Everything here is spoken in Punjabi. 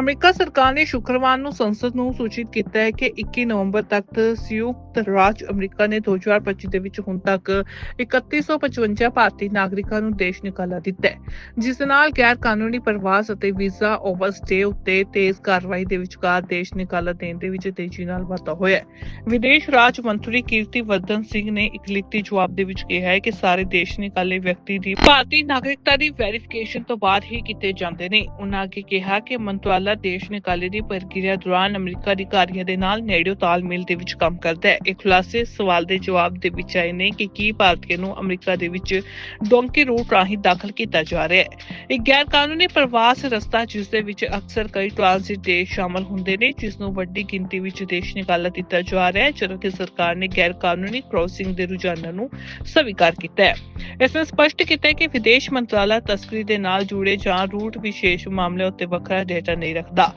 ਅਮਰੀਕਾ ਸਰਕਾਰ ਨੇ ਸ਼ੁੱਕਰਵਾਰ ਨੂੰ ਸੰਸਦ ਨੂੰ ਸੂਚਿਤ ਕੀਤਾ ਹੈ ਕਿ 21 ਨਵੰਬਰ ਤੱਕ ਸੰਯੁਕਤ ਰਾਜ ਅਮਰੀਕਾ ਨੇ 2025 ਦੇ ਵਿੱਚ ਹੁਣ ਤੱਕ 3155 ਭਾਰਤੀ ਨਾਗਰਿਕਾਂ ਨੂੰ ਦੇਸ਼ ਨਿਕਾਲਾ ਦਿੱਤਾ ਹੈ, ਜਿਸ ਨਾਲ ਗੈਰ ਕਾਨੂੰਨੀ ਪ੍ਰਵਾਸ ਅਤੇ ਵੀਜ਼ਾ ਓਵਰਸਟੇ ਉੱਤੇ ਤੇਜ਼ ਕਾਰਵਾਈ ਦੇ ਵਿਚਕਾਰ ਦੇਸ਼ ਨਿਕਾਲਾ ਦੇਣ ਦੇ ਵਿੱਚ ਤੇਜ਼ੀ ਨਾਲ ਵਾਧਾ ਹੋਇਆ ਹੈ। ਵਿਦੇਸ਼ ਰਾਜ ਮੰਤਰੀ ਕੀਰਤੀ ਵਰਧਨ ਸਿੰਘ ਨੇ ਇੱਕ ਲਿਖਤੀ ਜਵਾਬ ਦੇ ਵਿੱਚ ਕਿਹਾ ਹੈ ਕਿ ਸਾਰੇ ਦੇਸ਼ ਨਿਕਾਲੇ ਵਿਅਕਤੀ ਦੀ ਭਾਰਤੀ ਨਾਗਰਿਕਤਾ ਦੀ ਵੈਰੀਫਿਕੇਸ਼ਨ ਤੋਂ ਬਾਅਦ ਹੀ ਕੀਤੇ ਜਾਂਦੇ ਨੇ। ਉਹਨਾਂ ਅੱਗੇ ਕਿਹਾ ਕਿ ਮੰਤਰਾਲਾ ਦੇਸ਼ ਨਿਕਾਲੇ ਦੀ ਪ੍ਰਕਿਰਿਆ ਦੌਰਾਨ ਅਮਰੀਕਾ ਅਧਿਕਾਰੀਆਂ ਦੇ ਨਾਲ ਨੇੜਿਓਂ ਤਾਲਮੇਲ ਦੇ ਵਿੱਚ ਕੰਮ ਕਰਦਾ ਹੈ। ਇਹ ਖੁਲਾਸੇ ਸਵਾਲ ਦੇ ਜਵਾਬ ਦੇ ਵਿੱਚ ਆਏ ਨੇ ਕਿ ਕੀ ਭਾਰਤੀਆਂ ਨੂੰ ਅਮਰੀਕਾ ਦੇ ਵਿੱਚ ਡੋਂਕੀ ਰੂਟ ਰਾਹੀਂ ਦਾਖਲ ਕੀਤਾ ਜਾ ਰਿਹਾ ਹੈ। ਇੱਕ ਗੈਰ ਕਾਨੂੰਨੀ ਪ੍ਰਵਾਸ ਰਸਤਾ ਜਿਸ ਦੇ ਵਿੱਚ ਅਕਸਰ ਕਈ ਟ੍ਰਾਂਜ਼ਿਟ ਦੇਸ਼ ਸ਼ਾਮਲ ਹੁੰਦੇ ਨੇ, ਜਿਸ ਨੂੰ ਵੱਡੀ ਗਿਣਤੀ ਵਿੱਚ ਦੇਸ਼ ਨਿਕਾਲਾ ਦਿੱਤਾ ਜਾ ਰਿਹਾ ਹੈ ਜਦੋਂ ਕਿ ਸਰਕਾਰ ਨੇ ਗੈਰ ਕਾਨੂੰਨੀ ਕ੍ਰੋਸਿੰਗ ਦੇ ਰੁਝਾਨਾਂ ਨੂੰ ਸਵੀਕਾਰ ਕੀਤਾ ਹੈ। ਇਸ ਵਿੱਚ ਸਪਸ਼ਟ ਕੀਤਾ ਹੈ ਕਿ ਵਿਦੇਸ਼ ਮੰਤਰਾਲਾ ਤਸਕਰੀ ਦੇ ਨਾਲ ਜੁੜੇ ਜਾਂ ਰੂਟ ਵਿਸ਼ੇਸ਼ ਮਾਮਲਿਆਂ ਉੱਤੇ ਵੱਖਰਾ ਡੇਟਾ ਨਹੀਂ ਰੱਖਦਾ।